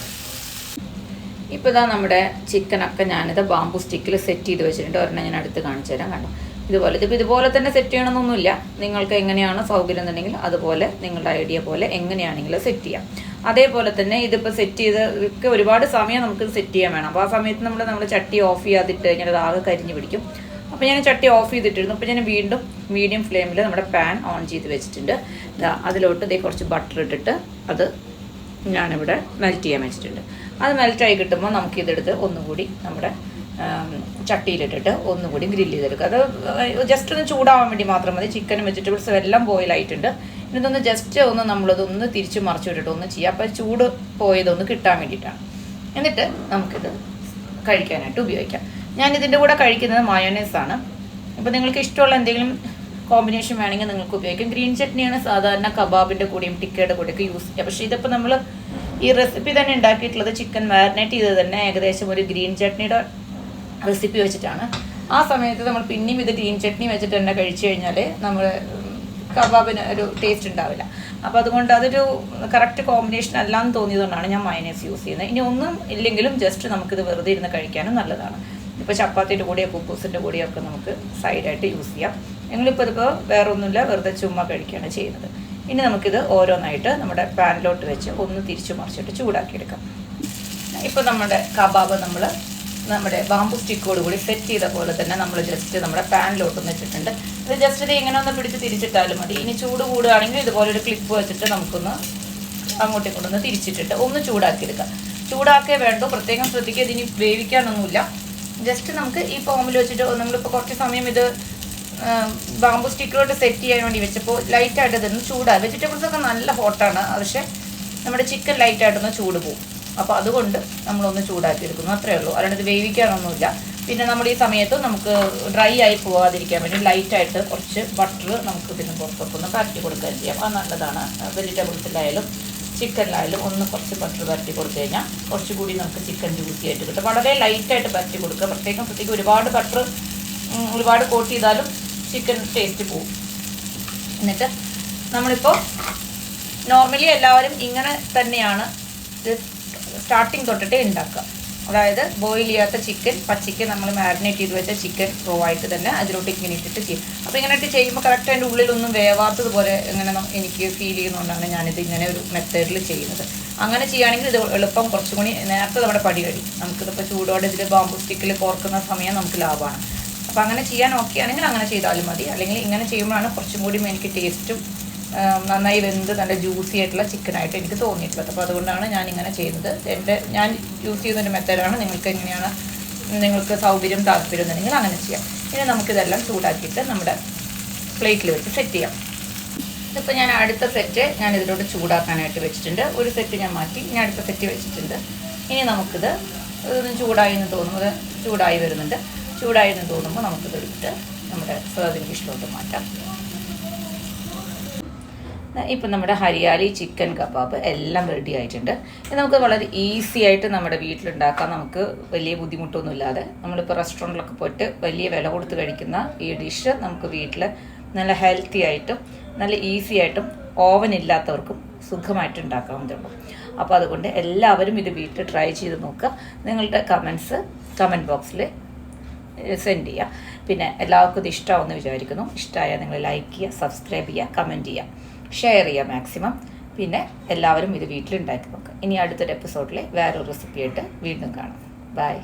ഇപ്പോൾ ഇതാ നമ്മുടെ ചിക്കനൊക്കെ ഞാനിത് ബാമ്പു സ്റ്റിക്കിൽ സെറ്റ് ചെയ്ത് വെച്ചിട്ടുണ്ട്. ഒരെണ്ണം ഞാൻ അടുത്ത് കാണിച്ചു തരാം. കണ്ടോ? ഇതുപോലെ. ഇതിപ്പോൾ ഇതുപോലെ തന്നെ സെറ്റ് ചെയ്യണമെന്നൊന്നുമില്ല. നിങ്ങൾക്ക് എങ്ങനെയാണ് സൗകര്യം എന്നുണ്ടെങ്കിൽ അതുപോലെ നിങ്ങളുടെ ഐഡിയ പോലെ എങ്ങനെയാണെങ്കിലും സെറ്റ് ചെയ്യാം. അതേപോലെ തന്നെ ഇതിപ്പോൾ സെറ്റ് ചെയ്ത് ഒക്കെ ഒരുപാട് സമയം നമുക്ക് സെറ്റ് ചെയ്യാൻ വേണം. അപ്പോൾ ആ സമയത്ത് നമ്മൾ നമ്മൾ ചട്ടി ഓഫ് ചെയ്യാതിട്ട് കഴിഞ്ഞാൽ അത് ആകെ കരിഞ്ഞ് പിടിക്കും. അപ്പോൾ ഞാൻ ചട്ടി ഓഫ് ചെയ്തിട്ടിരുന്നു. അപ്പോൾ ഞാൻ വീണ്ടും മീഡിയം ഫ്ലെയിമിൽ നമ്മുടെ പാൻ ഓൺ ചെയ്ത് വെച്ചിട്ടുണ്ട്. അതിലോട്ട് ഇതേ കുറച്ച് ബട്ടർ ഇട്ടിട്ട് അത് ഞാനിവിടെ മെൽറ്റ് ചെയ്യാൻ വെച്ചിട്ടുണ്ട്. അത് മെൽറ്റായി കിട്ടുമ്പോൾ നമുക്കിതെടുത്ത് ഒന്നുകൂടി നമ്മുടെ ചട്ടിയിലിട്ടിട്ട് ഒന്നുകൂടി ഗ്രില്ല് ചെയ്തെടുക്കുക. അത് ജസ്റ്റ് ഒന്ന് ചൂടാവാൻ വേണ്ടി മാത്രം മതി. ചിക്കനും വെജിറ്റബിൾസും എല്ലാം ബോയിലായിട്ടുണ്ട് ഇതൊന്ന് ജസ്റ്റ് ഒന്ന് നമ്മളതൊന്ന് തിരിച്ച് മറിച്ച് വിട്ടിട്ട് ഒന്ന് ചെയ്യുക അപ്പോൾ ചൂട് പോയതൊന്ന് കിട്ടാൻ വേണ്ടിയിട്ടാണ്. എന്നിട്ട് നമുക്കിത് കഴിക്കാനായിട്ട് ഉപയോഗിക്കാം. ഞാൻ ഇതിന്റെ കൂടെ കഴിക്കുന്നത് മയോണൈസ് ആണ്. അപ്പോൾ നിങ്ങൾക്ക് ഇഷ്ടമുള്ള എന്തെങ്കിലും കോമ്പിനേഷൻ വേണമെങ്കിൽ നിങ്ങൾക്ക് ഉപയോഗിക്കാം. ഗ്രീൻ ചട്നിയാണ് സാധാരണ കബാബിന്റെ കൂടെയും ടിക്കയുടെ കൂടെയൊക്കെ യൂസ് ചെയ്യുക. പക്ഷേ ഇതിപ്പോൾ നമ്മൾ ഈ റെസിപ്പി തന്നെ ഉണ്ടാക്കിയിട്ടുള്ളത് ചിക്കൻ മാരിനേറ്റ് ചെയ്ത് തന്നെ ഏകദേശം ഒരു ഗ്രീൻ ചട്നിയുടെ റെസിപ്പി വെച്ചിട്ടാണ്. ആ സമയത്ത് നമ്മൾ പിന്നെയും ഇത് ടീൻ ചട്നി വെച്ചിട്ട് തന്നെ കഴിച്ചു കഴിഞ്ഞാൽ നമ്മൾ കബാബിന് ഒരു ടേസ്റ്റ് ഉണ്ടാവില്ല. അപ്പോൾ അതുകൊണ്ട് അതൊരു കറക്റ്റ് കോമ്പിനേഷൻ അല്ലാന്ന് തോന്നിയതുകൊണ്ടാണ് ഞാൻ മയനേസ് യൂസ് ചെയ്യുന്നത്. ഇനി ഒന്നും ഇല്ലെങ്കിലും ജസ്റ്റ് നമുക്കിത് വെറുതെ ഇരുന്ന് കഴിക്കാനും നല്ലതാണ്. ഇപ്പോൾ ചപ്പാത്തിന്റെ കൂടെയോ കുക്കൂസിന്റെ കൂടെയോ ഒക്കെ നമുക്ക് സൈഡായിട്ട് യൂസ് ചെയ്യാം. ഞങ്ങളിപ്പോൾ ഇതിപ്പോൾ വേറെ ഒന്നുമില്ല വെറുതെ ചുമ്മാ കഴിക്കുകയാണ് ചെയ്യുന്നത്. ഇനി നമുക്കിത് ഓരോന്നായിട്ട് നമ്മുടെ പാനിലോട്ട് വെച്ച് ഒന്ന് തിരിച്ചു മറിച്ചിട്ട് ചൂടാക്കിയെടുക്കാം. ഇപ്പോൾ നമ്മുടെ കബാബ് നമ്മൾ നമ്മുടെ ബാമ്പു സ്റ്റിക്കോട് കൂടി സെറ്റ് ചെയ്ത പോലെ തന്നെ നമ്മൾ ജസ്റ്റ് നമ്മുടെ പാനിലോട്ടൊന്ന് വെച്ചിട്ടുണ്ട് ഇത് ജസ്റ്റ് ഇത് ഇങ്ങനെ ഒന്ന് പിടിച്ച് തിരിച്ചിട്ടാലും മതി. ഇനി ചൂട് കൂടുകയാണെങ്കിൽ ഇതുപോലെ ഒരു ക്ലിപ്പ് വെച്ചിട്ട് നമുക്കൊന്ന് അങ്ങോട്ടും ഇങ്ങോട്ടൊന്ന് തിരിച്ചിട്ടിട്ട് ഒന്ന് ചൂടാക്കി എടുക്കാം ചൂടാക്കേ വേണ്ടോ. പ്രത്യേകം ശ്രദ്ധിക്കുക ഇതിനി വേവിക്കാനൊന്നുമില്ല. ജസ്റ്റ് നമുക്ക് ഈ ഫോമിൽ വെച്ചിട്ട് നമ്മളിപ്പോൾ കുറച്ച് സമയം ഇത് ബാമ്പു സ്റ്റിക്കിലോട്ട് സെറ്റ് ചെയ്യാൻ വേണ്ടി വെച്ചപ്പോൾ ലൈറ്റായിട്ട് ഇതൊന്ന് ചൂടാകും വെജിറ്റബിൾസ് ഒക്കെ നല്ല ഹോട്ടാണ് പക്ഷേ നമ്മുടെ ചിക്കൻ ലൈറ്റായിട്ടൊന്ന് ചൂട് പോകും അപ്പോൾ അതുകൊണ്ട് നമ്മളൊന്ന് ചൂടാക്കി എടുക്കുന്നു അത്രേ ഉള്ളൂ. അല്ലാണ്ട് ഇത് വേവിക്കാനൊന്നുമില്ല. പിന്നെ നമ്മൾ ഈ സമയത്ത് നമുക്ക് ഡ്രൈ ആയി പോകാതിരിക്കാൻ വേണ്ടി ലൈറ്റായിട്ട് കുറച്ച് ബട്ടർ നമുക്ക് ഇതിന് പുറത്തൊക്കൊന്ന് പരട്ടി കൊടുക്കുകയും ചെയ്യാം. അത് നല്ലതാണ്. വെജിറ്റബിൾസിലായാലും ചിക്കനിലായാലും ഒന്ന് കുറച്ച് ബട്ടർ പരട്ടി കൊടുത്തു കഴിഞ്ഞാൽ കുറച്ചുകൂടി നമുക്ക് ചിക്കൻ ജ്യൂസി ആയിട്ട് കിട്ടും. വളരെ ലൈറ്റായിട്ട് പരട്ടി കൊടുക്കുക. പ്രത്യേകം പ്രത്യേകം ഒരുപാട് ബട്ടർ ഒരുപാട് കോട്ട് ചെയ്താലും ചിക്കൻ ടേസ്റ്റ് പോവും. എന്നിട്ട് നമ്മളിപ്പോൾ നോർമലി എല്ലാവരും ഇങ്ങനെ തന്നെയാണ് സ്റ്റാർട്ടിങ് തൊട്ടിട്ട് ഉണ്ടാക്കുക അതായത് ബോയിൽ ചെയ്യാത്ത ചിക്കൻ പച്ചയ്ക്ക് നമ്മൾ മാരിനേറ്റ് ചെയ്ത് വെച്ച ചിക്കൻ റോ ആയിട്ട് തന്നെ അതിലോട്ട് ഇങ്ങനെ ഇട്ടിട്ട് ചെയ്യും. അപ്പോൾ ഇങ്ങനെ ഇട്ട് ചെയ്യുമ്പോൾ കറക്റ്റ് അതിന്റെ ഉള്ളിലൊന്നും വേവാത്തതുപോലെ ഇങ്ങനെ എനിക്ക് ഫീൽ ചെയ്യുന്നതുകൊണ്ടാണ് ഞാനിത് ഇങ്ങനെ ഒരു മെത്തേഡിൽ ചെയ്യുന്നത്. അങ്ങനെ ചെയ്യുകയാണെങ്കിൽ ഇത് എളുപ്പം കുറച്ചും കൂടി നേരത്തെ നമ്മുടെ പടി കഴിയും. നമുക്കിതിപ്പോൾ ചൂടോടെ ഇതിൽ ബാമ്പു സ്റ്റിക്കിൽ കോർക്കുന്ന സമയം നമുക്ക് ലാഭമാണ്. അപ്പോൾ അങ്ങനെ ചെയ്യാൻ ഓക്കെ ആണെങ്കിൽ അങ്ങനെ ചെയ്താലും മതി. അല്ലെങ്കിൽ ഇങ്ങനെ ചെയ്യുമ്പോഴാണ് കുറച്ചും കൂടി എനിക്ക് ടേസ്റ്റും നന്നായി വെന്ത് നല്ല ജ്യൂസി ആയിട്ടുള്ള ചിക്കനായിട്ട് എനിക്ക് തോന്നിയിട്ടുള്ളത്. അപ്പോൾ അതുകൊണ്ടാണ് ഞാൻ ഇങ്ങനെ ചെയ്തത്. എന്റെ ഞാൻ യൂസ് ചെയ്യുന്നൊരു മെത്തേഡാണ് നിങ്ങൾക്ക് എങ്ങനെയാണ് നിങ്ങൾക്ക് സൗകര്യം താല്പര്യം എന്നുണ്ടെങ്കിൽ അങ്ങനെ ചെയ്യാം. ഇനി നമുക്കിതെല്ലാം ചൂടാക്കിയിട്ട് നമ്മുടെ പ്ലേറ്റിൽ വെച്ച് സെറ്റ് ചെയ്യാം. ഇതിപ്പോൾ ഞാൻ അടുത്ത സെറ്റ് ഞാൻ ഇതിലോട്ട് ചൂടാക്കാനായിട്ട് വെച്ചിട്ടുണ്ട്. ഒരു സെറ്റ് ഞാൻ മാറ്റി ഇനി അടുത്ത സെറ്റ് വെച്ചിട്ടുണ്ട്. ഇനി നമുക്കിത് ഇതൊന്ന് ചൂടായി എന്ന് തോന്നുന്നത് ചൂടായി വരുന്നുണ്ട്. ചൂടായി എന്ന് തോന്നുമ്പോൾ നമുക്കിത് എടുത്തിട്ട് നമ്മുടെ സെർവിങ് ഡിഷിലോട്ട് മാറ്റാം. ഇപ്പം നമ്മുടെ ഹരിയാലി ചിക്കൻ കബാബ് എല്ലാം റെഡി ആയിട്ടുണ്ട്. നമുക്ക് വളരെ ഈസി ആയിട്ട് നമ്മുടെ വീട്ടിലുണ്ടാക്കാം. നമുക്ക് വലിയ ബുദ്ധിമുട്ടൊന്നും ഇല്ലാതെ നമ്മളിപ്പോൾ റെസ്റ്റോറന്റിലൊക്കെ പോയിട്ട് വലിയ വില കൊടുത്ത് കഴിക്കുന്ന ഈ ഡിഷ് നമുക്ക് വീട്ടിൽ നല്ല ഹെൽത്തി ആയിട്ടും നല്ല ഈസി ആയിട്ടും ഓവൻ ഇല്ലാത്തവർക്കും സുഖമായിട്ട് ഉണ്ടാക്കാവുന്നതുള്ളൂ അപ്പോൾ അതുകൊണ്ട് എല്ലാവരും ഇത് വീട്ടിൽ ട്രൈ ചെയ്ത് നോക്കുക. നിങ്ങളുടെ കമൻസ് കമന്റ് ബോക്സിൽ സെൻഡ് ചെയ്യുക. പിന്നെ എല്ലാവർക്കും ഇത് ഇഷ്ടമാവുമെന്ന് വിചാരിക്കുന്നു. ഇഷ്ടമായാൽ നിങ്ങൾ ലൈക്ക് ചെയ്യുക സബ്സ്ക്രൈബ് ചെയ്യുക കമന്റ് ചെയ്യുക. ഷെയർ ചെയ്യുക മാക്സിമം. പിന്നെ എല്ലാവരും ഇത് വീട്ടിലുണ്ടാക്കി നോക്കുക ഇനി അടുത്തൊരു എപ്പിസോഡിലെ വേറൊരു റെസിപ്പി ആയിട്ട് വീണ്ടും കാണാം. ബൈ